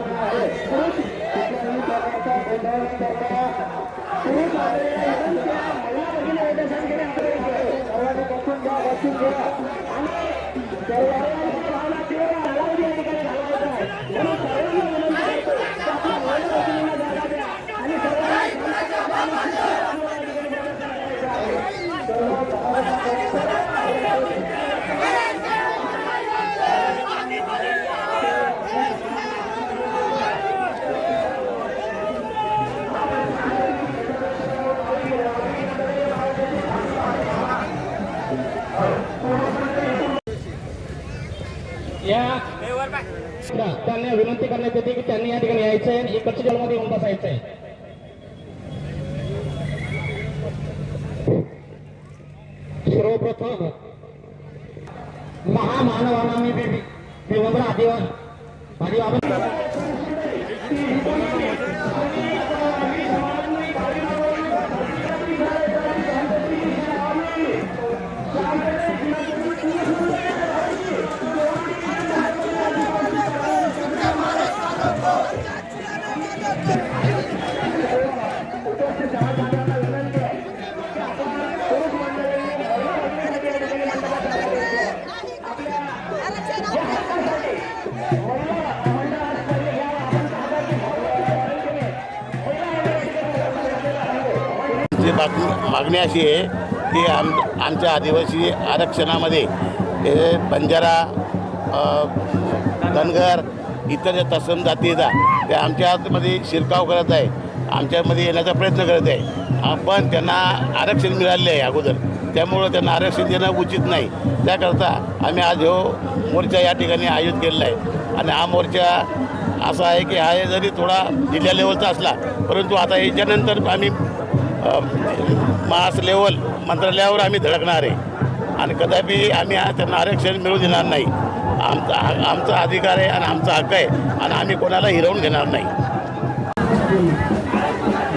आहे. या. त्यांना विनंती करण्यात येते की त्यांनी या ठिकाणी यायचं आहे इकडच्या जलमध्ये येऊन बसायचं आहे सर्वप्रथम महामानवाना मी दिवंगत आदिवासी आदिवासी मागणी मागणी अशी आहे की आम आमच्या आदिवासी आरक्षणामध्ये हे बंजारा धनगर इतर ज्या तसम जाती येतात त्या आमच्या आतमध्ये शिरकाव करत आहे आमच्यामध्ये येण्याचा प्रयत्न करत आहे आपण त्यांना आरक्षण मिळाले आहे अगोदर. त्यामुळं त्यांना आरक्षण देणं उचित नाही. त्याकरता आम्ही आज हो मोर्चा या ठिकाणी आयोजित केलेला आहे. आणि हा मोर्चा असा आहे की हा जरी थोडा जिल्हा लेवलचा असला परंतु आता याच्यानंतर आम्ही मास लेवल मंत्रालयावर आम्ही धडकणार आहे. आणि कदापि आम्ही त्यांना आरक्षण मिळू देणार नाही. आमचा आमचा अधिकार आहे आणि आमचा हक्क आहे आणि आम्ही कोणाला हिरवून घेणार नाही.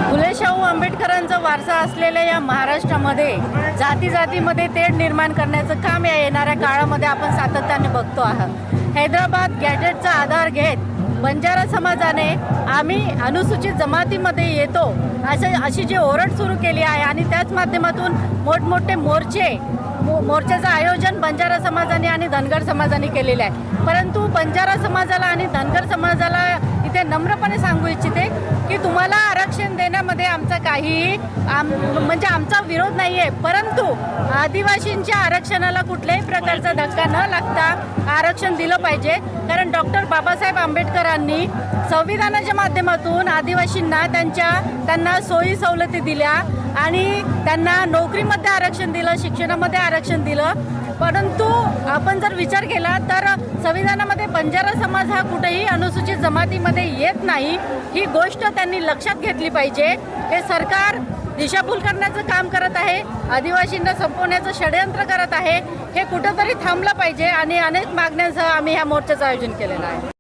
फुले शाहू आंबेडकरांचा वारसा असलेल्या या महाराष्ट्रामध्ये जाती जातीमध्ये तेढ निर्माण करण्याचं काम या येणाऱ्या काळामध्ये आपण सातत्याने बघतो आहात. हैदराबाद गॅजेटचा आधार घेत बंजारा समाजाने आम्ही अनुसूचित जमातीमध्ये येतो असे अशी जी ओरड सुरू केली आहे आणि त्याच माध्यमातून मोठमोठे मोर्चे मो- मोर्चाचं आयोजन बंजारा समाजाने आणि धनगर समाजाने केलेले आहे. परंतु बंजारा समाजाला आणि धनगर समाज नम्रपणे सांगू इच्छिते की तुम्हाला आरक्षण देण्यामध्ये आमचा काही आम म्हणजे आमचा विरोध नाही आहे परंतु आदिवासींच्या आरक्षणाला कुठल्याही प्रकारचा धक्का न लागता आरक्षण दिलं पाहिजे. कारण डॉक्टर बाबासाहेब आंबेडकरांनी संविधानाच्या माध्यमातून आदिवासींना त्यांच्या त्यांना सोयी सवलती दिल्या आणि त्यांना नोकरीमध्ये आरक्षण दिलं शिक्षणामध्ये आरक्षण दिलं. परंतु आपण जर विचार केला तर संविधानामध्ये बंजारा समाज हा कुठेही अनुसूचित जमातीमध्ये येत नाही. ही गोष्ट त्यांनी लक्षात घेतली पाहिजे. हे सरकार दिशाभूल करण्याचं काम करत आहे. आदिवासींना संपवण्याचं षडयंत्र करत आहे. हे कुठंतरी थांबलं पाहिजे आणि अनेक मागण्यांसह आम्ही ह्या मोर्चाचं आयोजन केलेलं आहे.